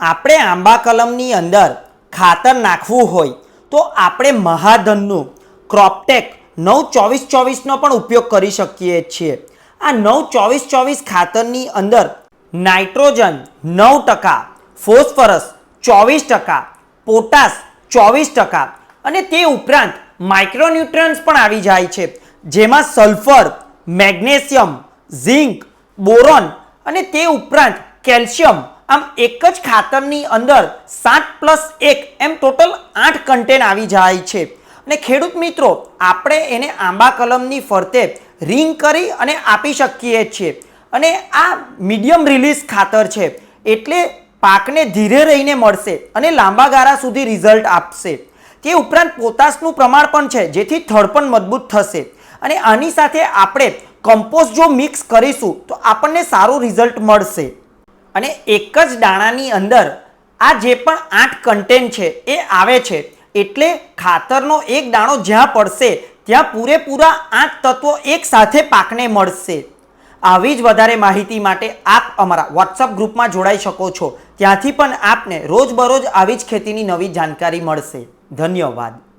આપણે આંબા કલમની અંદર ખાતર નાખવું હોય તો આપણે મહાધનનું ક્રોપટેક નવ ચોવીસ ચોવીસનો પણ ઉપયોગ કરી શકીએ છીએ. આ નવ ચોવીસ ચોવીસ ખાતરની અંદર નાઇટ્રોજન નવ ટકા, ફોસ્ફરસ ચોવીસ ટકા, પોટાશ ચોવીસ ટકા અને તે ઉપરાંત માઇક્રોન્યુટ્રન્સ પણ આવી જાય છે, જેમાં સલ્ફર, મેગ્નેશિયમ, ઝિંક, બોરોન અને તે ઉપરાંત કેલ્શિયમ આમ એક જ ખાતરની અંદર સાત પ્લસ એક એમ ટોટલ આઠ કન્ટેન આવી જાય છે. અને ખેડૂત મિત્રો, આપણે એને આંબા કલમની ફરતે રિંગ કરી અને આપી શકીએ છીએ. અને આ મીડિયમ રિલીઝ ખાતર છે, એટલે પાકને ધીરે રહીને મળશે અને લાંબા ગાળા સુધી રિઝલ્ટ આપશે. તે ઉપરાંત પોતાશનું પ્રમાણ પણ છે, જેથી થડ પણ મજબૂત થશે. અને આની સાથે આપણે કમ્પોસ્ટ જો મિક્સ કરીશું, તો આપણને સારું રિઝલ્ટ મળશે. અને એક જ દાણાની અંદર આ જે પણ આઠ કન્ટેન્ટ છે એ આવે છે. એટલે ખાતરનો એક દાણો જ્યાં પડશે, ત્યાં પૂરેપૂરા આઠ તત્વો એક સાથે પાકને મળશે. આવી જ વધારે માહિતી માટે આપ અમારા વોટ્સઅપ ગ્રુપમાં જોડાઈ શકો છો. ત્યાંથી પણ આપને રોજબરોજ આવી જ ખેતીની નવી જાણકારી મળશે. ધન્યવાદ.